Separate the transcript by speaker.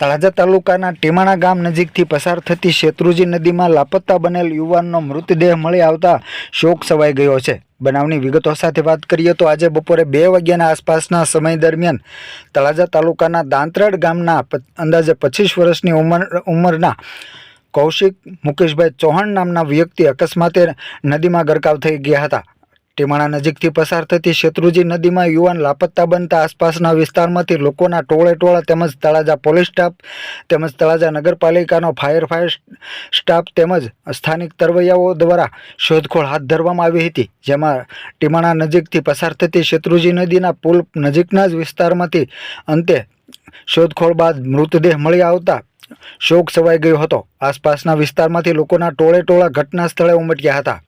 Speaker 1: તળાજા તાલુકાના ટીમાણા ગામ નજીકથી પસાર થતી શેત્રુજી નદીમાં લાપતા બનેલ યુવાનનો મૃતદેહ મળી આવતા શોક સવાઈ ગયો છે. બનાવની વિગતો સાથે વાત કરીએ તો આજે બપોરે બે વાગ્યાના આસપાસના સમય દરમિયાન તળાજા તાલુકાના દાંતરડ ગામના અંદાજે પચીસ વર્ષની ઉંમર, ઉંમરના કૌશિક મુકેશભાઈ ચૌહાણ નામના વ્યક્તિ અકસ્માતે નદીમાં ગરકાવ થઈ ગયા હતા. ટીમાણા નજીકથી પસાર થતી શેત્રુજી નદીમાં યુવાન લાપત્તા બનતા આસપાસના વિસ્તારમાંથી લોકોના ટોળે ટોળા તેમજ તળાજા પોલીસ સ્ટાફ તેમજ તળાજા નગરપાલિકાનો ફાયર ફાયર સ્ટાફ તેમજ સ્થાનિક તરવૈયાઓ દ્વારા શોધખોળ હાથ ધરવામાં આવી હતી. જેમાં ટીમાણા નજીકથી પસાર થતી શેત્રુજી નદીના પુલ નજીકના જ વિસ્તારમાંથી અંતે શોધખોળ બાદ મૃતદેહ મળી આવતા શોક છવાઈ ગયો હતો. આસપાસના વિસ્તારમાંથી લોકોના ટોળે ટોળા ઘટના સ્થળે ઉમટ્યા હતા.